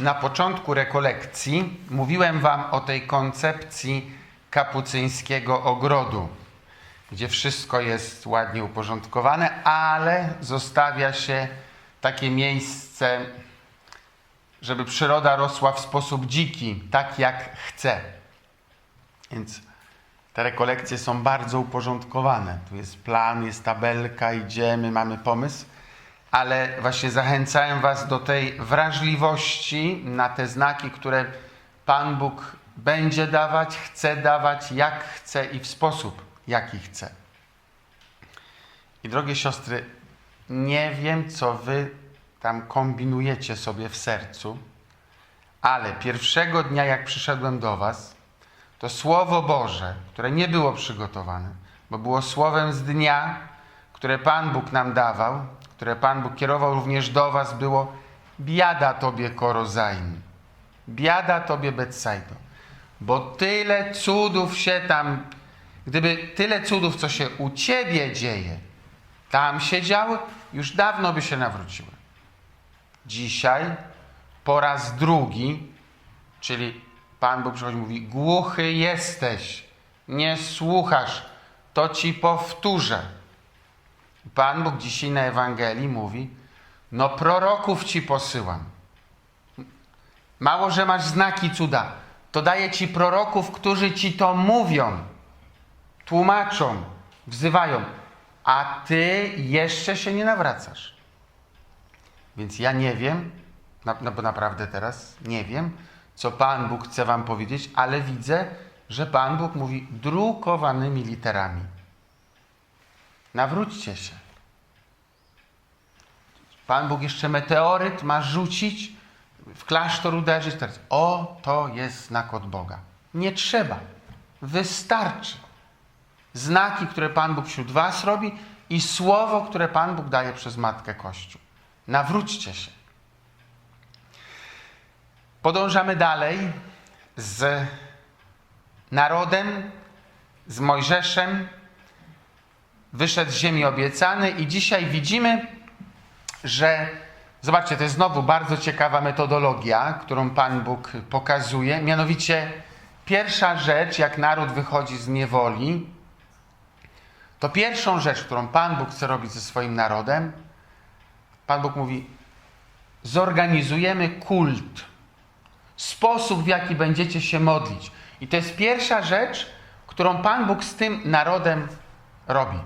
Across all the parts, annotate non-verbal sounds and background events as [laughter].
na początku rekolekcji mówiłem Wam o tej koncepcji kapucyńskiego ogrodu, gdzie wszystko jest ładnie uporządkowane, ale zostawia się takie miejsce, żeby przyroda rosła w sposób dziki, tak jak chce. Więc te rekolekcje są bardzo uporządkowane. Tu jest plan, jest tabelka, idziemy, mamy pomysł, ale właśnie zachęcałem Was do tej wrażliwości na te znaki, które Pan Bóg będzie dawać, chce dawać, jak chce i w sposób, jaki chce. I drogie siostry, nie wiem, co Wy tam kombinujecie sobie w sercu, ale pierwszego dnia, jak przyszedłem do Was, to Słowo Boże, które nie było przygotowane, bo było słowem z dnia, które Pan Bóg nam dawał, które Pan Bóg kierował również do Was, było biada Tobie Korozain, biada Tobie Betsaido, bo tyle cudów się tam, gdyby tyle cudów, co się u Ciebie dzieje, tam się działy, już dawno by się nawróciły. Dzisiaj po raz drugi, czyli Pan Bóg przychodzi i mówi: Głuchy jesteś, nie słuchasz, to ci powtórzę. Pan Bóg dzisiaj na Ewangelii mówi: No, proroków ci posyłam. Mało, że masz znaki cuda, to daję ci proroków, którzy ci to mówią, tłumaczą, wzywają, a ty jeszcze się nie nawracasz. Więc ja nie wiem, no bo naprawdę teraz nie wiem, co Pan Bóg chce Wam powiedzieć, ale widzę, że Pan Bóg mówi drukowanymi literami. Nawróćcie się. Pan Bóg jeszcze meteoryt ma rzucić, w klasztor uderzyć. Teraz, o, to jest znak od Boga. Nie trzeba. Wystarczy. Znaki, które Pan Bóg wśród Was robi i słowo, które Pan Bóg daje przez Matkę Kościół. Nawróćcie się. Podążamy dalej z narodem, z Mojżeszem. Wyszedł z ziemi obiecanej i dzisiaj widzimy, że zobaczcie, to jest znowu bardzo ciekawa metodologia, którą Pan Bóg pokazuje. Mianowicie pierwsza rzecz, jak naród wychodzi z niewoli, to pierwszą rzecz, którą Pan Bóg chce robić ze swoim narodem, Pan Bóg mówi: zorganizujemy kult sposób, w jaki będziecie się modlić. I to jest pierwsza rzecz, którą Pan Bóg z tym narodem robi.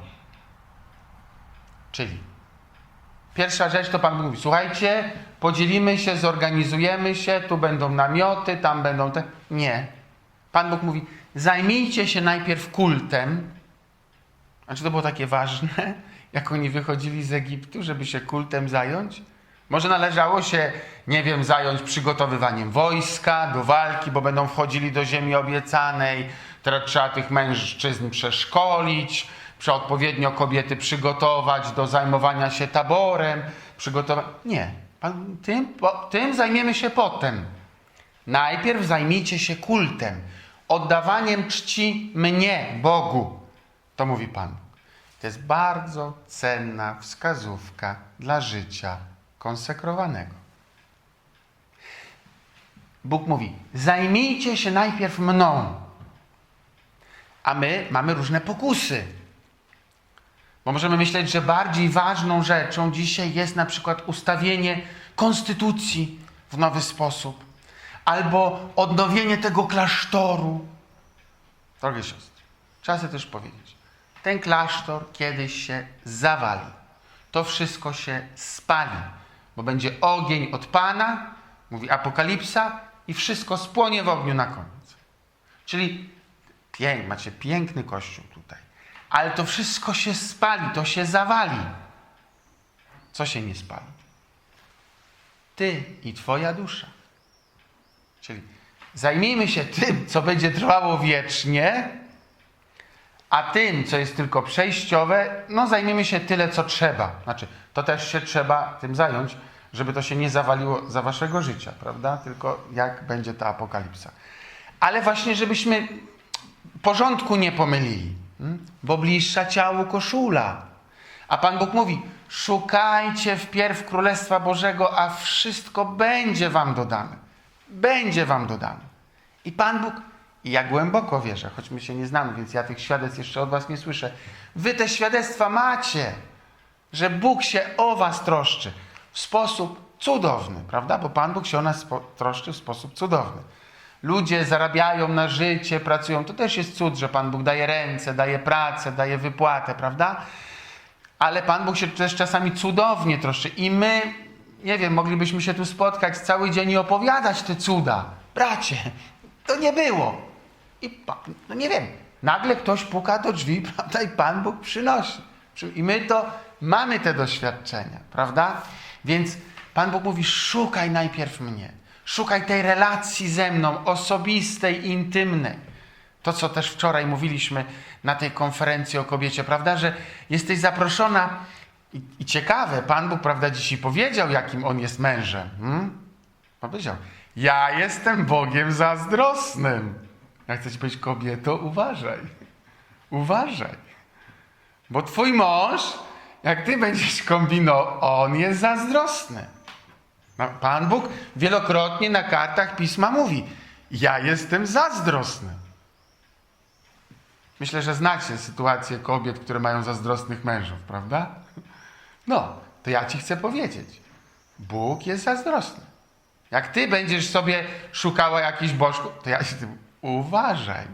Czyli pierwsza rzecz to Pan mówi: Słuchajcie, podzielimy się, zorganizujemy się, tu będą namioty, tam będą te. Nie. Pan Bóg mówi: Zajmijcie się najpierw kultem. A czy to było takie ważne, [laughs] jak oni wychodzili z Egiptu, żeby się kultem zająć? Może należało się, nie wiem, zająć przygotowywaniem wojska do walki, bo będą wchodzili do ziemi obiecanej. Teraz trzeba tych mężczyzn przeszkolić, trzeba odpowiednio kobiety przygotować do zajmowania się taborem. Przygotować. Nie. Pan, tym, po, tym zajmiemy się potem. Najpierw zajmijcie się kultem, oddawaniem czci mnie, Bogu. To mówi Pan. To jest bardzo cenna wskazówka dla życia konsekrowanego. Bóg mówi: zajmijcie się najpierw mną. A my mamy różne pokusy. Bo możemy myśleć, że bardziej ważną rzeczą dzisiaj jest na przykład ustawienie konstytucji w nowy sposób, albo odnowienie tego klasztoru. Drogie siostry, trzeba sobie też powiedzieć: ten klasztor kiedyś się zawali. To wszystko się spali, bo będzie ogień od Pana, mówi Apokalipsa, i wszystko spłonie w ogniu na koniec. Czyli pięk, macie piękny kościół ale to wszystko się spali, to się zawali. Co się nie spali? Ty i Twoja dusza. Czyli zajmijmy się tym, co będzie trwało wiecznie, a tym, co jest tylko przejściowe, no zajmiemy się tyle, co trzeba. Znaczy, to też się trzeba tym zająć, żeby to się nie zawaliło za waszego życia, prawda? Tylko jak będzie ta apokalipsa. Ale właśnie, żebyśmy porządku nie pomylili? Bo bliższa ciału koszula. A Pan Bóg mówi, szukajcie wpierw Królestwa Bożego, a wszystko będzie wam dodane. Będzie wam dodane. I Pan Bóg, i ja głęboko wierzę, choć my się nie znamy, więc ja tych świadectw jeszcze od was nie słyszę. Wy te świadectwa macie, że Bóg się o was troszczy w sposób cudowny, prawda? Bo Pan Bóg się o nas troszczy w sposób cudowny. Ludzie zarabiają na życie, pracują. To też jest cud, że Pan Bóg daje ręce, daje pracę, daje wypłatę, prawda? Ale Pan Bóg się też czasami cudownie troszczy. I my, nie wiem, moglibyśmy się tu spotkać cały dzień i opowiadać te cuda. Bracie, to nie było. I no nie wiem, nagle ktoś puka do drzwi, [laughs] prawda? I Pan Bóg przynosi. Przy- I my to mamy te doświadczenia, prawda? Więc Pan Bóg mówi: szukaj najpierw mnie. Szukaj tej relacji ze mną, osobistej, intymnej. To, co też wczoraj mówiliśmy na tej konferencji o kobiecie, prawda, że jesteś zaproszona i, i ciekawe, Pan Bóg, prawda, dzisiaj powiedział, jakim On jest mężem. Hmm? Powiedział, ja jestem Bogiem zazdrosnym. Ja chcę ci powiedzieć, kobieto, uważaj. Uważaj. Bo twój mąż, jak ty będziesz kombinował, on jest zazdrosny. Pan Bóg wielokrotnie na kartach pisma mówi: Ja jestem zazdrosny. Myślę, że znacie sytuację kobiet, które mają zazdrosnych mężów, prawda? No, to ja ci chcę powiedzieć: Bóg jest zazdrosny. Jak ty będziesz sobie szukała jakichś bożków, to ja się tym uważaj.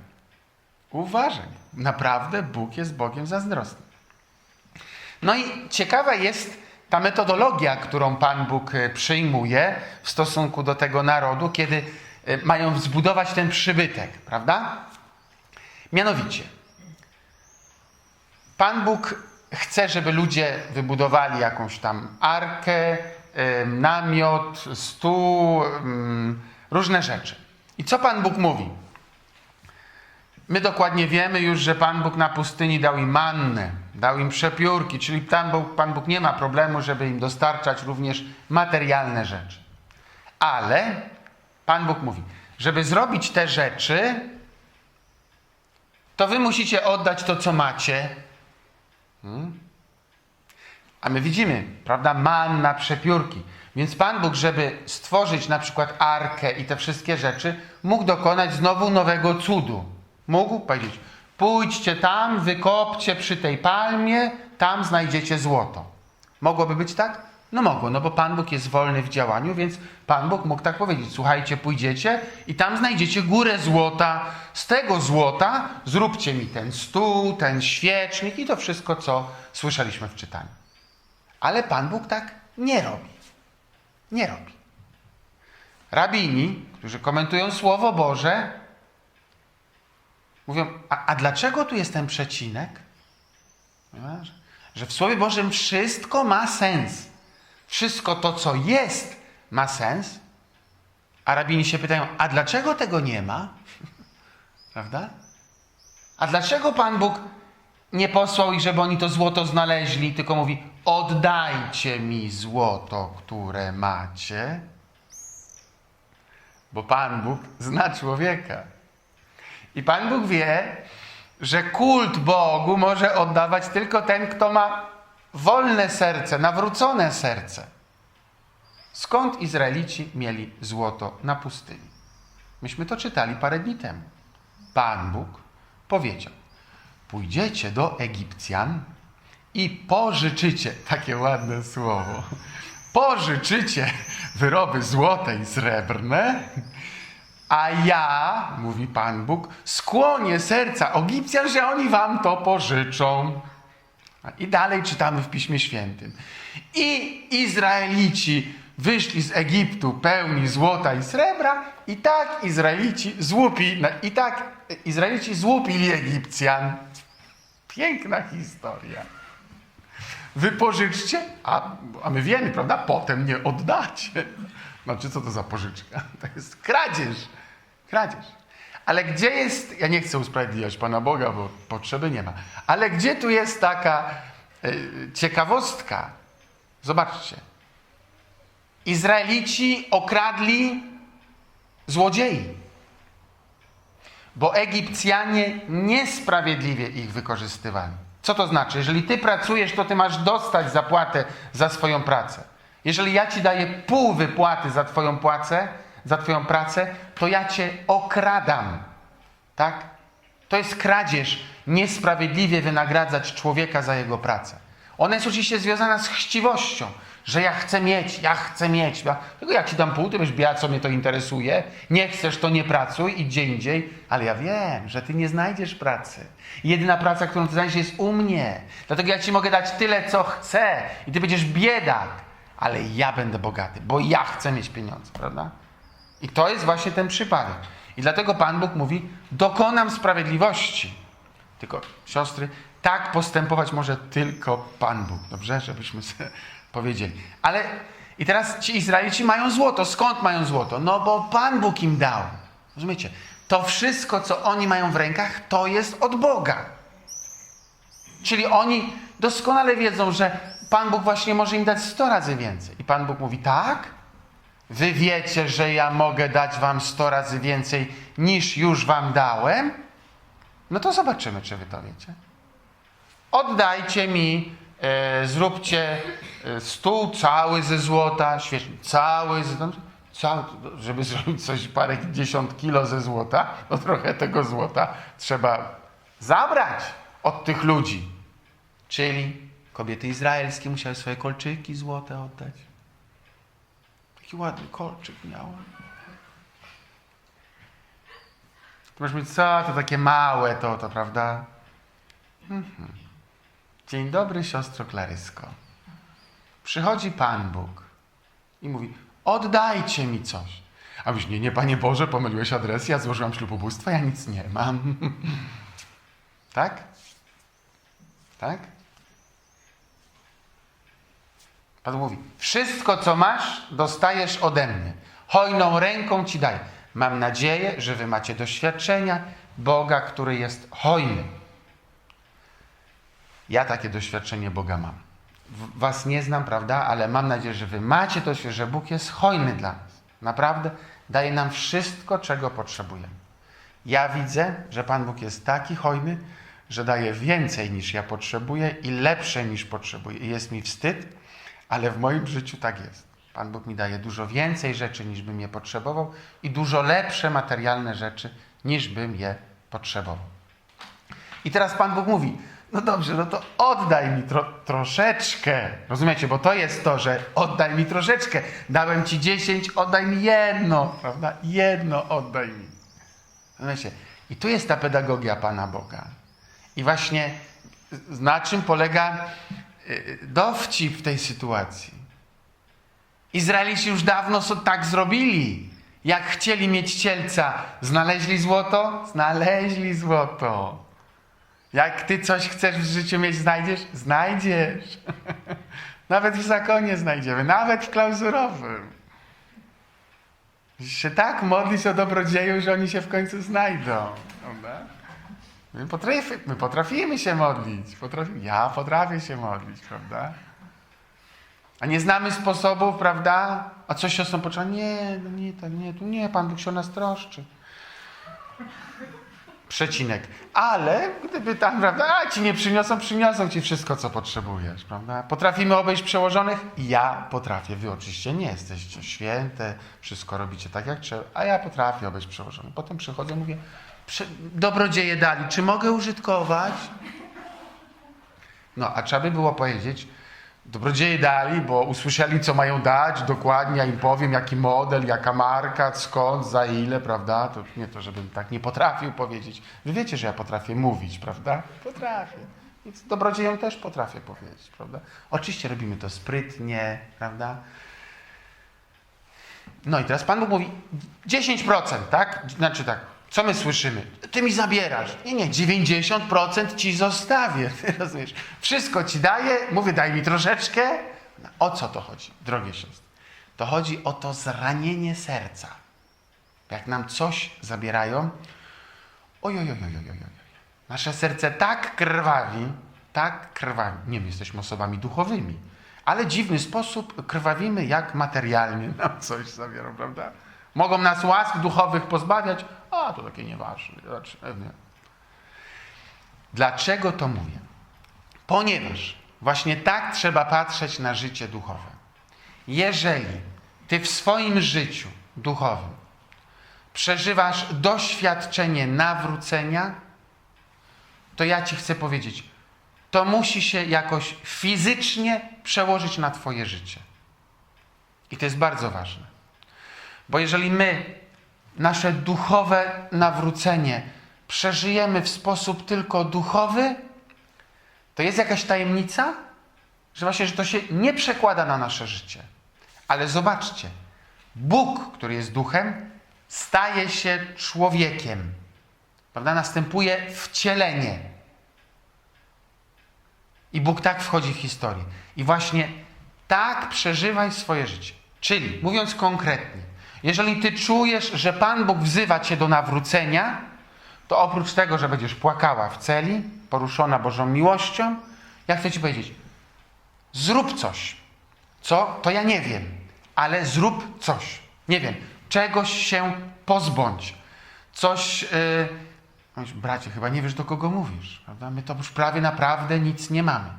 Uważaj. Naprawdę Bóg jest Bogiem zazdrosnym. No i ciekawa jest ta metodologia, którą Pan Bóg e, przyjmuje w stosunku do tego narodu, kiedy e, mają zbudować ten przybytek, prawda? Mianowicie, Pan Bóg chce, żeby ludzie wybudowali jakąś tam arkę, namiot, stół, różne rzeczy. I co Pan Bóg mówi? My dokładnie wiemy już, że Pan Bóg na pustyni dał im mannę, dał im przepiórki, czyli Pan Bóg, Pan Bóg nie ma problemu, żeby im dostarczać również materialne rzeczy. Ale Pan Bóg mówi, żeby zrobić te rzeczy, to wy musicie oddać to, co macie. Hmm? A my widzimy, prawda, manna, przepiórki. Więc Pan Bóg, żeby stworzyć na przykład arkę i te wszystkie rzeczy, mógł dokonać znowu nowego cudu. Mógł powiedzieć, pójdźcie tam, wykopcie przy tej palmie, tam znajdziecie złoto. Mogłoby być tak? No mogło, no bo Pan Bóg jest wolny w działaniu, więc Pan Bóg mógł tak powiedzieć, słuchajcie, pójdziecie i tam znajdziecie górę złota. Z tego złota zróbcie mi ten stół, ten świecznik i to wszystko, co słyszeliśmy w czytaniu. Ale Pan Bóg tak nie robi. Nie robi. Rabini, którzy komentują Słowo Boże, mówią, a, a dlaczego tu jest ten przecinek? Że w Słowie Bożym wszystko ma sens. Wszystko to, co jest, ma sens. A rabini się pytają, a dlaczego tego nie ma? [laughs] Prawda? A dlaczego Pan Bóg nie posłał ich, żeby oni to złoto znaleźli, tylko mówi: Oddajcie mi złoto, które macie? Bo Pan Bóg zna człowieka. I Pan Bóg wie, że kult Bogu może oddawać tylko ten, kto ma wolne serce, nawrócone serce. Skąd Izraelici mieli złoto na pustyni? Myśmy to czytali parę dni temu. Pan Bóg powiedział: Pójdziecie do Egipcjan i pożyczycie, takie ładne słowo, pożyczycie wyroby złote i srebrne, a ja, mówi Pan Bóg, skłonię serca Egipcjan, że oni wam to pożyczą. I dalej czytamy w Piśmie Świętym. I Izraelici wyszli z Egiptu pełni złota i srebra, i tak Izraelici złupi, i tak Izraelici złupili Egipcjan. Piękna historia. Wypożyczcie, a, a my wiemy, prawda? Potem nie oddacie. Znaczy, co to za pożyczka? To jest kradzież. Kradzież. Ale gdzie jest, ja nie chcę usprawiedliwiać Pana Boga, bo potrzeby nie ma, ale gdzie tu jest taka y, ciekawostka? Zobaczcie. Izraelici okradli złodziei, bo Egipcjanie niesprawiedliwie ich wykorzystywali. Co to znaczy? Jeżeli ty pracujesz, to ty masz dostać zapłatę za swoją pracę. Jeżeli ja ci daję pół wypłaty za twoją płacę, za twoją pracę, to ja cię okradam. Tak? To jest kradzież. Niesprawiedliwie wynagradzać człowieka za jego pracę. Ona jest oczywiście związana z chciwością, że ja chcę mieć, ja chcę mieć. Ja, tylko jak ci dam pół, ty będziesz biała, co mnie to interesuje. Nie chcesz, to nie pracuj, idź gdzie indziej. Ale ja wiem, że ty nie znajdziesz pracy. Jedyna praca, którą ty znajdziesz jest u mnie. Dlatego ja ci mogę dać tyle, co chcę. I ty będziesz biedak. Ale ja będę bogaty, bo ja chcę mieć pieniądze, prawda? I to jest właśnie ten przypadek. I dlatego Pan Bóg mówi: Dokonam sprawiedliwości. Tylko, siostry, tak postępować może tylko Pan Bóg. Dobrze? Żebyśmy sobie powiedzieli. Ale i teraz ci Izraelici mają złoto. Skąd mają złoto? No bo Pan Bóg im dał. Rozumiecie? To wszystko, co oni mają w rękach, to jest od Boga. Czyli oni doskonale wiedzą, że Pan Bóg właśnie może im dać 100 razy więcej. I Pan Bóg mówi: Tak, wy wiecie, że ja mogę dać wam 100 razy więcej niż już wam dałem? No to zobaczymy, czy wy to wiecie. Oddajcie mi, e, zróbcie e, stół cały ze złota, świetnie, cały ze cały, żeby zrobić coś parę dziesiąt kilo ze złota, no trochę tego złota trzeba zabrać od tych ludzi. Czyli kobiety izraelskie musiały swoje kolczyki złote oddać. Taki ładny kolczyk miała. Ty masz mówić, co to takie małe to, to prawda? Mhm. Dzień dobry, siostro Klarysko. Przychodzi Pan Bóg i mówi, oddajcie mi coś. A mówisz, nie, nie, Panie Boże, pomyliłeś adres, ja złożyłam ślubobóstwo, ja nic nie mam. [laughs] tak? Tak? Pan mówi, wszystko co masz, dostajesz ode mnie. Hojną ręką ci daję. Mam nadzieję, że wy macie doświadczenia Boga, który jest hojny. Ja takie doświadczenie Boga mam. Was nie znam, prawda? Ale mam nadzieję, że wy macie to, że Bóg jest hojny dla nas. Naprawdę daje nam wszystko, czego potrzebujemy. Ja widzę, że Pan Bóg jest taki hojny, że daje więcej niż ja potrzebuję i lepsze niż potrzebuję. I jest mi wstyd, ale w moim życiu tak jest. Pan Bóg mi daje dużo więcej rzeczy, niż bym je potrzebował i dużo lepsze materialne rzeczy, niż bym je potrzebował. I teraz Pan Bóg mówi, no dobrze, no to oddaj mi tro, troszeczkę. Rozumiecie? Bo to jest to, że oddaj mi troszeczkę. Dałem ci dziesięć, oddaj mi jedno, prawda? Jedno oddaj mi. Rozumiecie? I tu jest ta pedagogia Pana Boga. I właśnie na czym polega dowcip w tej sytuacji. Izraelici już dawno tak zrobili. Jak chcieli mieć cielca, znaleźli złoto? Znaleźli złoto. Jak ty coś chcesz w życiu mieć, znajdziesz? Znajdziesz. [laughs] Nawet w zakonie znajdziemy, nawet w klauzurowym. Się tak modlić o dobrodzieju, że oni się w końcu znajdą. Prawda? My, potrafi, my potrafimy się modlić. Potrafimy, ja potrafię się modlić, prawda? A nie znamy sposobów, prawda? A coś siostrą poczęła? Nie, no nie, tak nie, tu nie, Pan Bóg się o nas troszczy. Przecinek. Ale gdyby tam, prawda, a ci nie przyniosą, przyniosą ci wszystko, co potrzebujesz, prawda? Potrafimy obejść przełożonych? Ja potrafię. Wy oczywiście nie jesteście święte, wszystko robicie tak, jak trzeba, a ja potrafię obejść przełożonych. Potem przychodzę, mówię, "Prze- dobrodzieje dali, czy mogę użytkować? No, a trzeba by było powiedzieć, dobrodzieje dali, bo usłyszeli, co mają dać, dokładnie, ja im powiem, jaki model, jaka marka, skąd, za ile, prawda? To nie to, żebym tak nie potrafił powiedzieć. Wy wiecie, że ja potrafię mówić, prawda? Potrafię. Więc dobrodziejom też potrafię powiedzieć, prawda? Oczywiście robimy to sprytnie, prawda? No i teraz Pan Bóg mówi 10%, tak? Znaczy tak, co my słyszymy? Ty mi zabierasz. Nie, nie, 90% ci zostawię. [laughs] Rozumiesz? Wszystko ci daję, mówię, daj mi troszeczkę. No, O co to chodzi, drogie siostry? To chodzi o to zranienie serca. Jak nam coś zabierają, oj, oj, oj, oj, oj, oj. oj. Nasze serce tak krwawi, tak krwawi. Nie, my jesteśmy osobami duchowymi, ale dziwny sposób krwawimy, jak materialnie nam coś zabiorą, prawda? Mogą nas łask duchowych pozbawiać, a to takie nieważne. Znaczy, nie. Dlaczego to mówię? Ponieważ właśnie tak trzeba patrzeć na życie duchowe. Jeżeli ty w swoim życiu duchowym przeżywasz doświadczenie nawrócenia, to ja ci chcę powiedzieć, to musi się jakoś fizycznie przełożyć na Twoje życie. I to jest bardzo ważne. Bo jeżeli my nasze duchowe nawrócenie przeżyjemy w sposób tylko duchowy, to jest jakaś tajemnica, że właśnie, że to się nie przekłada na nasze życie. Ale zobaczcie, Bóg, który jest duchem, staje się człowiekiem. Prawda? Następuje wcielenie. I Bóg tak wchodzi w historię. I właśnie tak przeżywaj swoje życie. Czyli, mówiąc konkretnie, jeżeli ty czujesz, że Pan Bóg wzywa cię do nawrócenia, to oprócz tego, że będziesz płakała w celi, poruszona Bożą miłością, ja chcę ci powiedzieć, zrób coś. Co? To ja nie wiem, ale zrób coś. Nie wiem, czegoś się pozbądź. Coś. Yy... Bracie, chyba nie wiesz, do kogo mówisz. Prawda? My to już prawie naprawdę nic nie mamy.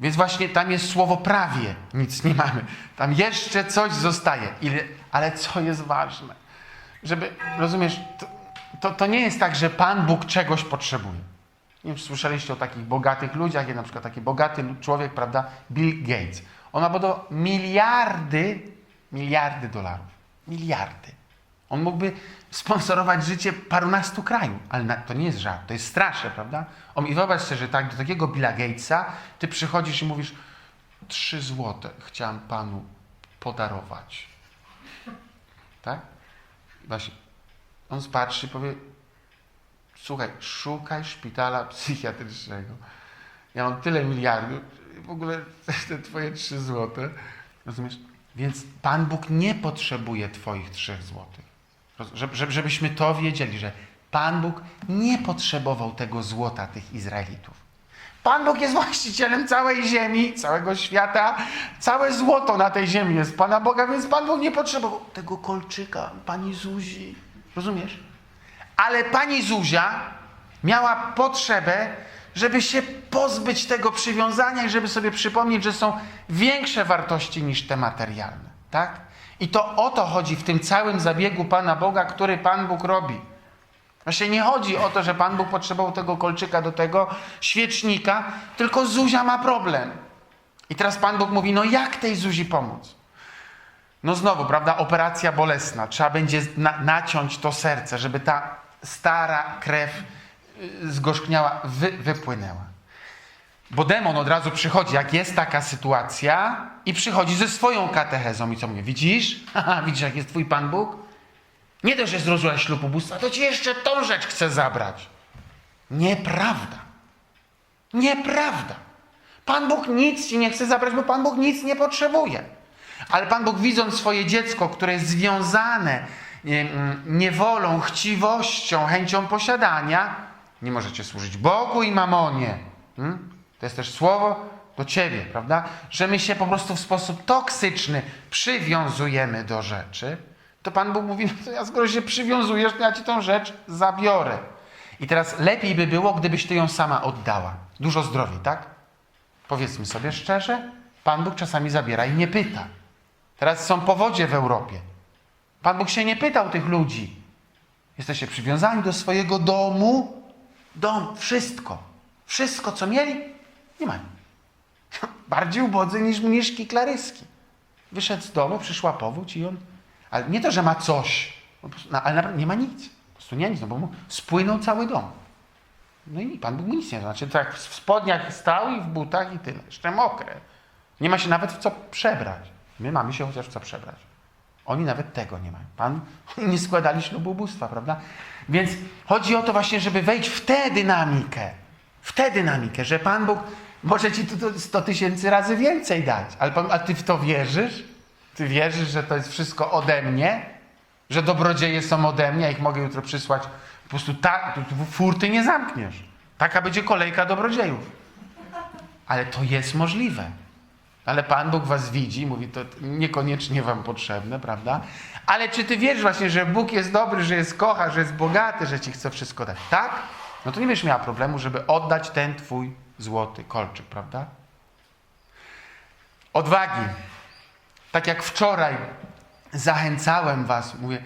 Więc właśnie tam jest słowo prawie nic nie mamy. Tam jeszcze coś zostaje. Ile, ale co jest ważne? Żeby, rozumiesz, to, to, to nie jest tak, że Pan Bóg czegoś potrzebuje. Nie wiem, czy słyszeliście o takich bogatych ludziach, jak na przykład taki bogaty człowiek, prawda, Bill Gates. On ma do miliardy, miliardy dolarów. Miliardy. On mógłby sponsorować życie parunastu krajów, ale na, to nie jest żart, to jest straszne, prawda? On, I wyobraź sobie, że tak, do takiego Billa Gatesa ty przychodzisz i mówisz trzy złote chciałem panu podarować. Tak? Właśnie. On spatrzy i powie słuchaj, szukaj szpitala psychiatrycznego. Ja mam tyle miliardów, w ogóle [laughs] te twoje trzy złote. Rozumiesz? Więc Pan Bóg nie potrzebuje twoich trzech złotych. Żeby, żebyśmy to wiedzieli, że Pan Bóg nie potrzebował tego złota tych Izraelitów. Pan Bóg jest właścicielem całej ziemi, całego świata. Całe złoto na tej ziemi jest Pana Boga, więc Pan Bóg nie potrzebował tego kolczyka, pani Zuzi. Rozumiesz? Ale pani Zuzia miała potrzebę, żeby się pozbyć tego przywiązania i żeby sobie przypomnieć, że są większe wartości niż te materialne. Tak? I to o to chodzi w tym całym zabiegu Pana Boga, który Pan Bóg robi. Właśnie nie chodzi o to, że Pan Bóg potrzebował tego kolczyka do tego świecznika, tylko Zuzia ma problem. I teraz Pan Bóg mówi, no jak tej Zuzi pomóc? No znowu, prawda, operacja bolesna. Trzeba będzie na, naciąć to serce, żeby ta stara krew y, zgorzkniała, wy, wypłynęła. Bo demon od razu przychodzi, jak jest taka sytuacja i przychodzi ze swoją katechezą i co mówi? Widzisz? [laughs] Widzisz, jak jest twój Pan Bóg? Nie dość, że zrozumiałeś ślub ubóstwa, to ci jeszcze tą rzecz chce zabrać. Nieprawda. Nieprawda. Pan Bóg nic ci nie chce zabrać, bo Pan Bóg nic nie potrzebuje. Ale Pan Bóg widząc swoje dziecko, które jest związane niewolą, chciwością, chęcią posiadania, nie możecie służyć Bogu i mamonie. Hmm? To jest też słowo do ciebie, prawda? Że my się po prostu w sposób toksyczny przywiązujemy do rzeczy, to Pan Bóg mówi, no to ja skoro się przywiązujesz, to ja ci tą rzecz zabiorę. I teraz lepiej by było, gdybyś ty ją sama oddała. Dużo zdrowiej, tak? Powiedzmy sobie szczerze, Pan Bóg czasami zabiera i nie pyta. Teraz są powodzie w Europie. Pan Bóg się nie pytał tych ludzi. Jesteście przywiązani do swojego domu. Dom, wszystko. Wszystko, co mieli, nie mają. [laughs] Bardziej ubodzy niż mniszki klaryski. Wyszedł z domu, przyszła powódź i on... Ale nie to, że ma coś, no, ale naprawdę nie ma nic. Po prostu nie ma nic, no bo mu spłynął cały dom. No i Pan Bóg nic nie znaczy. To jak w spodniach stał i w butach i tyle. Jeszcze mokre. Nie ma się nawet w co przebrać. My mamy się chociaż w co przebrać. Oni nawet tego nie mają. Pan, [laughs] nie składali ślubu ubóstwa, prawda? Więc chodzi o to właśnie, żeby wejść w tę dynamikę. W tę dynamikę, że Pan Bóg może ci tu 100 tysięcy razy więcej dać. Ale pan, a ty w to wierzysz? Ty wierzysz, że to jest wszystko ode mnie? Że dobrodzieje są ode mnie, a ich mogę jutro przysłać? Po prostu tak, furty nie zamkniesz. Taka będzie kolejka dobrodziejów. Ale to jest możliwe. Ale Pan Bóg was widzi mówi, to niekoniecznie wam potrzebne, prawda? Ale czy ty wierzysz właśnie, że Bóg jest dobry, że jest kocha, że jest bogaty, że ci chce wszystko dać? Tak? No to nie będziesz miała problemu, żeby oddać ten twój złoty kolczyk, prawda? Odwagi. Tak jak wczoraj zachęcałem Was, mówię,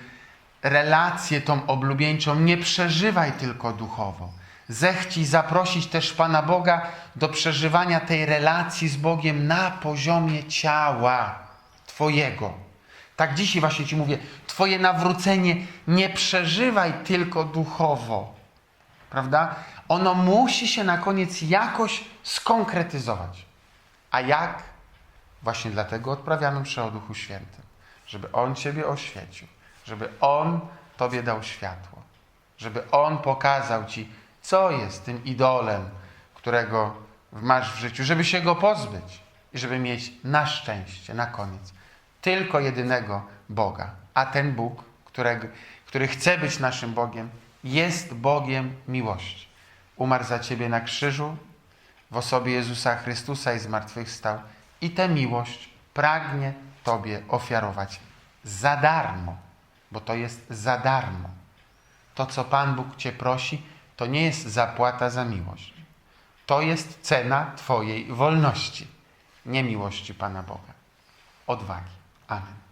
relację tą oblubieńczą nie przeżywaj tylko duchowo. Zechcij zaprosić też Pana Boga do przeżywania tej relacji z Bogiem na poziomie ciała Twojego. Tak dzisiaj właśnie Ci mówię, Twoje nawrócenie nie przeżywaj tylko duchowo, prawda? Ono musi się na koniec jakoś skonkretyzować. A jak? Właśnie dlatego odprawiamy mszę o Duchu Świętym, żeby On Ciebie oświecił, żeby On Tobie dał światło, żeby On pokazał Ci, co jest tym idolem, którego masz w życiu, żeby się go pozbyć i żeby mieć na szczęście, na koniec, tylko jedynego Boga. A ten Bóg, którego, który chce być naszym Bogiem, jest Bogiem miłości. Umarł za Ciebie na krzyżu w osobie Jezusa Chrystusa i zmartwychwstał i tę miłość pragnie Tobie ofiarować za darmo, bo to jest za darmo. To, co Pan Bóg Cię prosi, to nie jest zapłata za miłość. To jest cena Twojej wolności, nie miłości Pana Boga. Odwagi. Amen.